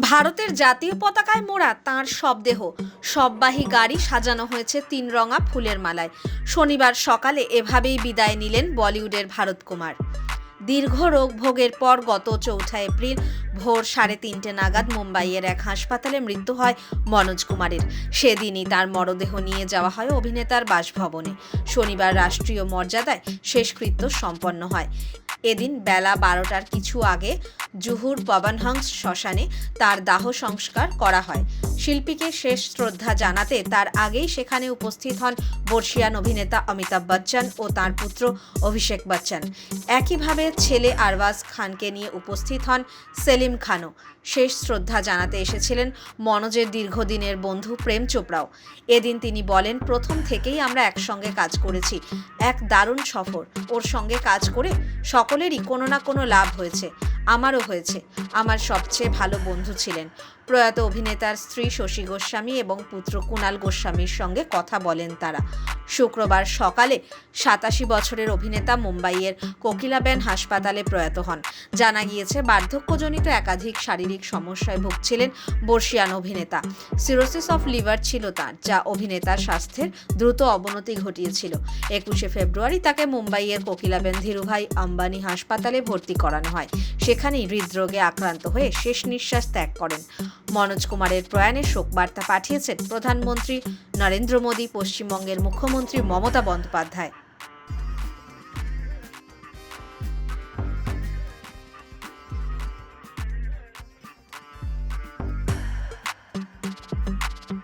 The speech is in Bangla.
ভারতের জাতীয় পতাকায় মোড়া তাঁর শবদেহ শববাহী গাড়ি সাজানো হয়েছে তিন রঙা ফুলের মালায়। শনিবার সকালে এভাবেই বিদায় নিলেন বলিউডের ভারত কুমার দীর্ঘ রোগ ভোগের পর গত চৌঠা এপ্রিল ভোর সাড়ে তিনটে নাগাদ মুম্বাইয়ের এক হাসপাতালে মৃত্যু হয় মনোজ কুমারের। সেদিনই তার মরদেহ নিয়ে যাওয়া হয় অভিনেতার বাসভবনে। শনিবার রাষ্ট্রীয় মর্যাদায় শেষকৃত্য সম্পন্ন হয়। এদিন বেলা বারোটার কিছু আগে জুহুর পবনহংস শ্মশানে তার দাহ সংস্কার করা হয়। শিল্পীকে শেষ শ্রদ্ধা জানাতে তার আগেই সেখানে উপস্থিত হন বর্ষিয়ান অভিনেতা অমিতাভ বচ্চন ও তার পুত্র অভিষেক বচ্চন। একইভাবে ছেলে আরবাজ খানকে নিয়ে উপস্থিত হন সেলিম খানও। শেষ শ্রদ্ধা জানাতে এসেছিলেন মনোজের দীর্ঘদিনের বন্ধু প্রেম চোপড়াও। এদিন তিনি বলেন, প্রথম থেকেই আমরা একসঙ্গে কাজ করেছি। এক দারুণ সফর। ওর সঙ্গে কাজ করে সকলেরই কোনো না কোনো লাভ হয়েছে। আমারও হয়েছে। আমার সবচেয়ে ভালো বন্ধু ছিলেন। প্রয়াত অভিনেতার স্ত্রী শশী গোস্বামী এবং পুত্র কুণাল গোস্বামীর সঙ্গে কথা বলেন তারা। শুক্রবার সকালে সাতাশি বছরের অভিনেতা মুম্বাইয়ের কোকিলাবেন হাসপাতালে প্রয়াত হন। জানা গিয়েছে, বার্ধক্যজনিত একাধিক শারীরিক সমস্যায় ভুগছিলেন বর্ষিয়ান অভিনেতা। সিরোসিস অফ লিভার ছিল তার, যা অভিনেতার স্বাস্থ্যের দ্রুত অবনতি ঘটিয়েছিল। একুশে ফেব্রুয়ারি তাকে মুম্বাইয়ের কোকিলাবেন ধীরুভাই আম্বানি হাসপাতালে ভর্তি করানো হয়। সেখানেই হৃদরোগে আক্রান্ত হয়ে শেষ নিঃশ্বাস ত্যাগ করেন। মনোজ কুমারের প্রয়াণে শোক বার্তা পাঠিয়েছেন প্রধানমন্ত্রী নরেন্দ্র মোদী, পশ্চিমবঙ্গের মুখ্যমন্ত্রী মমতা বন্দ্যোপাধ্যায়।